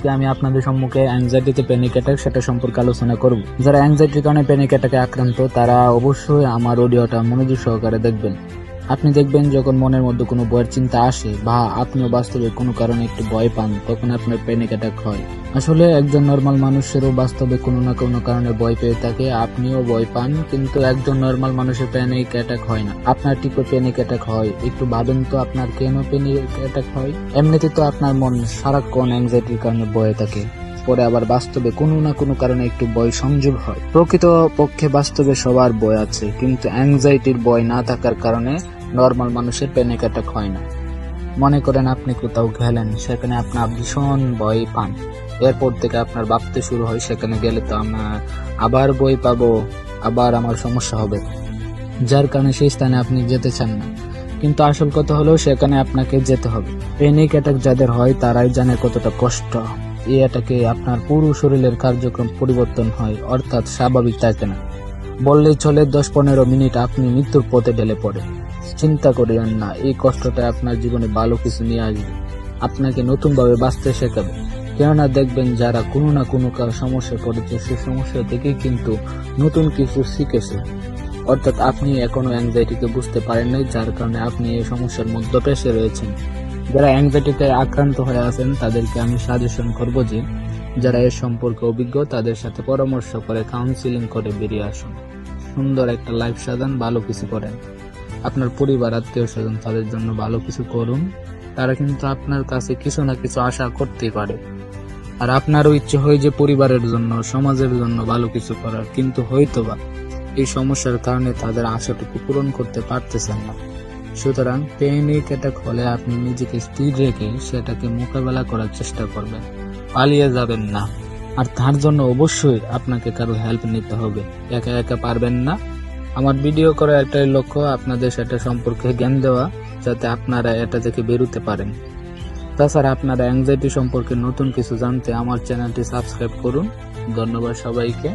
আজকে আমি আপনাদের সম্মুখে অ্যাংজাইটিতে প্যানিক অ্যাটাক সেটা সম্পর্কে আলোচনা করব। যারা অ্যাংজাইটির কারণে প্যানিক অ্যাটাকে আক্রান্ত, তারা অবশ্যই আমার অডিওটা মনোযোগ সহকারে দেখবেন। আপনি দেখবেন যখন মনের মধ্যে কোনো ভয়ের চিন্তা আসে বা আপনিও বাস্তবে কোনো কারণে একটু ভয় পান, তখন আপনার প্যানিক অ্যাটাক হয়। আসলে একজন নর্মাল মানুষেরও বাস্তবে কোনো না কোনো কারণে ভয় পেয়ে থাকে, আপনিও ভয় পান, কিন্তু একজন নর্মাল মানুষের প্যানিক অ্যাটাক হয় না। আপনার টিপে প্যানিক অ্যাটাক হয়। একটু ভাবেন তো আপনার কেন প্যানিক অ্যাটাক হয়? এমনিতে তো আপনার মন সারাক্ষণ অ্যাংজাইটির কারণে ভয়ে থাকে। পরে আবার বাস্তবে কোনো না কোনো কারণে একটু ভয় সংযোগ হয়। প্রকৃত পক্ষে বাস্তবে সবার ভয় আছে, কিন্তু অ্যাংজাইটির ভয় না থাকার কারণে নর্মাল মানুষের প্যানিক অ্যাটাক হয় না। মনে করেন আপনি কোথাও গেলেন, সেখানে আপনার ভীষণ ভয় পান। এরপর থেকে আপনার ভাবতে শুরু হয়, সেখানে গেলে তো আমার আবার বই পাবো, আবার আমার সমস্যা হবে। যার কারণে সেই স্থানে আপনি যেতে চান না। কিন্তু আসল কথা হলো, সেখানে আপনাকে যেতে হবে। প্যানিক অ্যাটাক যাদের হয়, তারাই জানে কতটা কষ্ট। এই অ্যাটাকে আপনার পুরো শরীরের কার্যক্রম পরিবর্তন হয়, অর্থাৎ স্বাভাবিক থাকে না। বললেই চলে, দশ পনেরো মিনিট আপনি মৃত্যুর পথে ঢেলে পড়ে চিন্তা করিবেন না, এই কষ্টটা আপনার জীবনে ভালো কিছু নিয়ে আসবে। আপনাকে নতুনভাবে বাঁচতে শেখাবে। কেননা দেখবেন যারা কোনো না কোনো কার সমস্যায় পড়েছে সেই সমস্যা থেকেই কিন্তু নতুন কিছু শিখেছে। অর্থাৎ আপনি এখনও অ্যাংজাইটিকে বুঝতে পারেন নাই, যার কারণে আপনি এই সমস্যার মধ্যে পেশে রয়েছেন। যারা অ্যাংজাইটিতে আক্রান্ত হয়ে আছেন, তাদেরকে আমি সাজেশন করব যে, যারা এর সম্পর্কে অভিজ্ঞ, তাদের সাথে পরামর্শ করে কাউন্সিলিং করে বেরিয়ে আসুন। সুন্দর একটা লাইফ সাজান, ভালো কিছু করেন। আপনার পরিবার, আত্মীয় স্বজন তাদের জন্য ভালো কিছু করুন। তারা কিন্তু আপনার কাছে কিছু না কিছু আশা করতেই পারে। আর আপনারও ইচ্ছে হয় যে পরিবারের জন্য, সমাজের জন্য ভালো কিছু করার, কিন্তু হয়তো বা এই সমস্যার কারণে তাদের আশাটুকু পূরণ করতে পারতেছেন না। সুতরাং প্যানিক অ্যাটাক হলে আপনি নিজেকে স্থির রেখে সেটাকে মোকাবেলা করার চেষ্টা করবেন। পালিয়ে যাবেন না। আর তার জন্য অবশ্যই আপনাকে কারও হেল্প নিতে হবে। একা একা পারবেন না। আমার ভিডিও করার একটাই লক্ষ্য আপনাদের সেটা সম্পর্কে জ্ঞান দেওয়া, যাতে আপনারা এটা থেকে বেরোতে পারেন। তাছাড়া আপনারা অ্যাংজাইটি সম্পর্কে নতুন কিছু জানতে আমার চ্যানেলটি সাবস্ক্রাইব করুন। ধন্যবাদ সবাইকে।